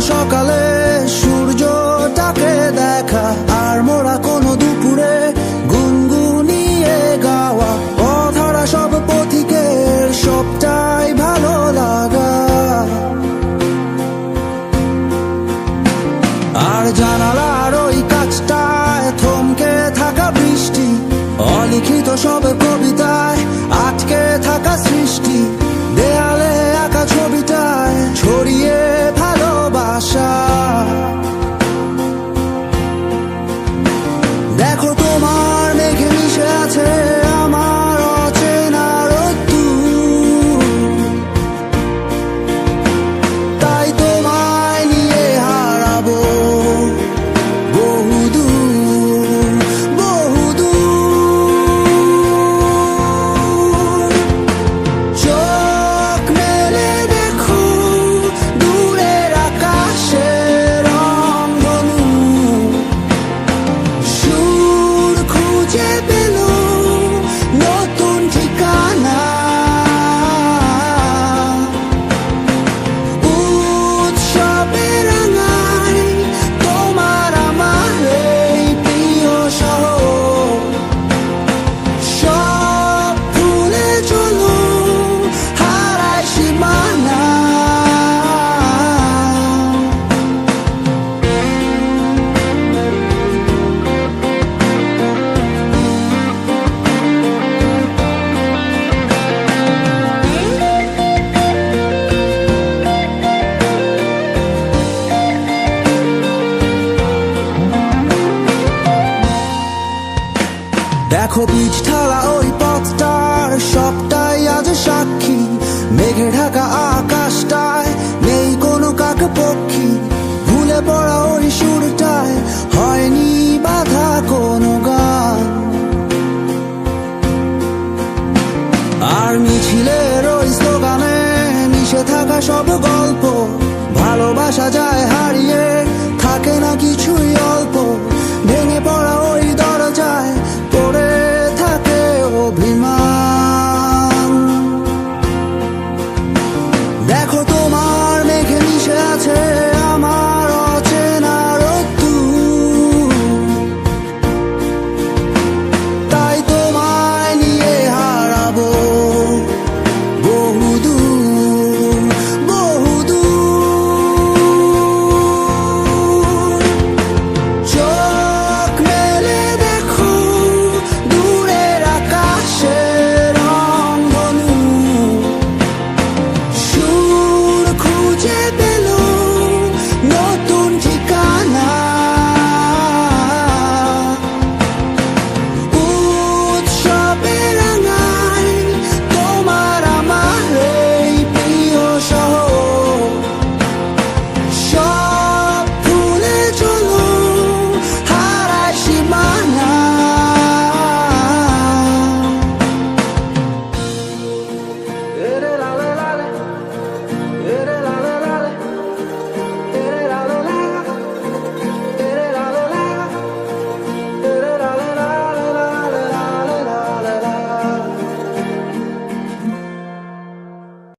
সকালে সূর্যটাকে দেখা আর মোরা কোনো দুপুরে গুনগুনিয়ে গাওয়া। অধরা সব পথিকের সবটাই ভালো লাগা। আর জানালার ওই কাজটায় থমকে থাকা বৃষ্টি, অলিখিত সব কবিতায় দেখো বীজ ঢালা ওই পথটার, সবটাই আজ সাক্ষী। মেঘে ঢাকা আকাশটায়, নেই কোনো কাক পক্ষী। ভুলে পড়া ওই সুরটায়, হয়নি বাধা কোনো গান। আর মিছিলের ওই স্লোগানে মিশে থাকা সব গল্প, ভালোবাসা যায় হারিয়ে